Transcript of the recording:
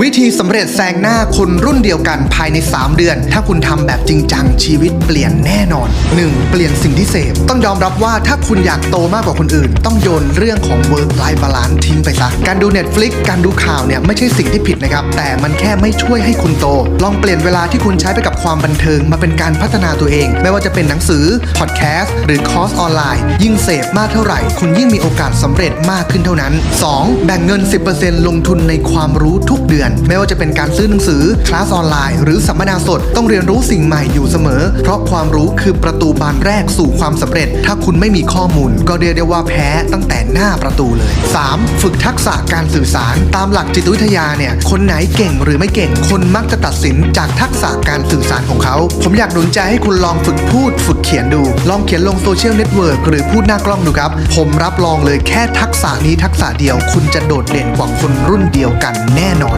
วิธีสำเร็จแซงหน้าคนรุ่นเดียวกันภายใน 3 เดือน ถ้าคุณทำแบบจริงจังชีวิตเปลี่ยนแน่นอน 1. เปลี่ยนสิ่งที่เสพ ต้องยอมรับว่าถ้าคุณอยากโตมากกว่าคนอื่น ต้องโยนเรื่องของ work life balance ทิ้งไปซะ การดู Netflix การดูข่าวเนี่ยไม่ใช่สิ่งที่ผิดนะครับ แต่มันแค่ไม่ช่วยให้คุณโต ลองเปลี่ยนเวลาที่คุณใช้ไปกับความบันเทิงมาเป็นการพัฒนาตัวเอง ไม่ว่าจะเป็นหนังสือพอดแคสต์หรือคอร์สออนไลน์ ยิ่งเสพมากเท่าไหร่ คุณยิ่งมีโอกาสสำเร็จมากขึ้นเท่านั้น 2. แบ่งเงิน 10%ลงทุนในความรู้ทุกเดือนไม่ว่าจะเป็นการซื้อหนังสือ คลาสออนไลน์ หรือสัมมนาสด ต้องเรียนรู้สิ่งใหม่อยู่เสมอ เพราะความรู้คือประตูบานแรกสู่ความสำเร็จ ถ้าคุณไม่มีข้อมูล ก็เรียกได้ว่าแพ้ตั้งแต่หน้าประตูเลย 3. ฝึกทักษะการสื่อสาร ตามหลักจิตวิทยาเนี่ยคนไหนเก่งหรือไม่เก่ง คนมักจะตัดสินจากทักษะการสื่อสารของเขา ผมอยากหนุนใจให้คุณลองฝึกพูด ฝึกเขียนดู ลองเขียนลงโซเชียลเน็ตเวิร์กหรือพูดหน้ากล้องดูครับ ผมรับรองเลยแค่ทักษะนี้ทักษะเดียว คุณจะโดดเด่นกว่าคนรุ่นเดียวกันแน่นอน